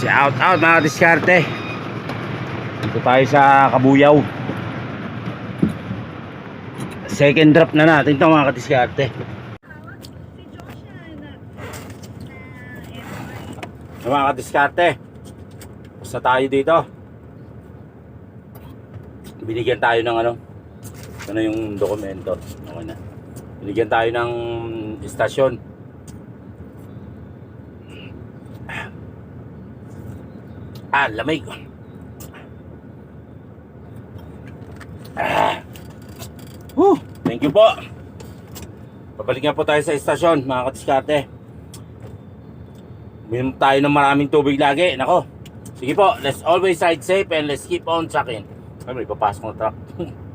Shout out mga diskarte. Dito tayo sa Kabuyaw. Second drop na natin ito mga kadiskarte. Mga kadiskarte. Basta tayo dito. Binigyan tayo ng ano. Ano yung dokumento. Okay na. Binigyan tayo ng istasyon. Ah, lamig. Ah. Whew, thank you po. Pabalik nga po tayo sa istasyon, mga katiskate. Minom tayo ng maraming tubig lagi. Nako. Sige po, let's always ride safe and let's keep on trucking. Ay, may papasok na truck.